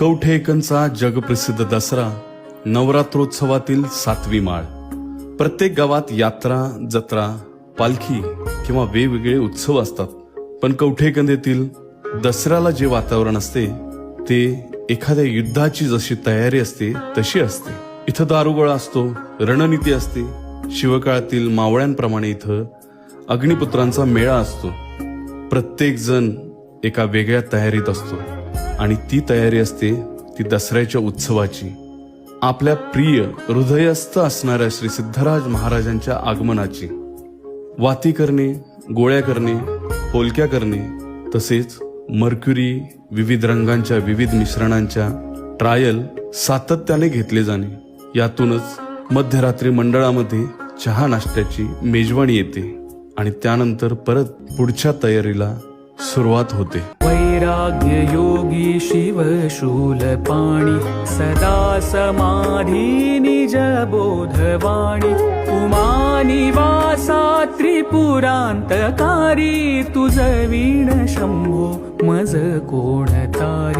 कवठेकनचा जगप्रसिद्ध दसरा नवरात्रोत्सवातील सातवी माळ. प्रत्येक गावात यात्रा जत्रा पालखी किंवा वेगवेगळे उत्सव असतात. पण कवठेकंद येथील दसऱ्याला जे वातावरण असते ते एखाद्या युद्धाची जशी तयारी असते तशी असते. इथं दारुगोळा असतो रणनीती असते. शिवकाळातील मावळ्यांप्रमाणे इथं अग्निपुत्रांचा मेळा असतो. प्रत्येक जण एका वेगळ्या तयारीत असतो. आणि ती तयारी असते ती दसऱ्याच्या उत्सवाची. आपल्या प्रिय हृदयस्थ असणाऱ्या श्री सिद्धराज महाराजांच्या आगमनाची. वाती करणे गोळ्या करणे होलक्या करणे तसेच मर्क्युरी विविध रंगांच्या विविध मिश्रणांच्या ट्रायल सातत्याने घेतले जाणे. यातूनच मध्यरात्री मंडळामध्ये चहा नाश्त्याची मेजवानी येते आणि त्यानंतर परत पुढच्या तयारीला सुरुवात होते. वैराग्य योगी शिव शूलपाणि सदा समाधी निज बोधवाणी. उमानि वासा त्रिपुरान्तकारी तुझ वीण शंभो मज कोणता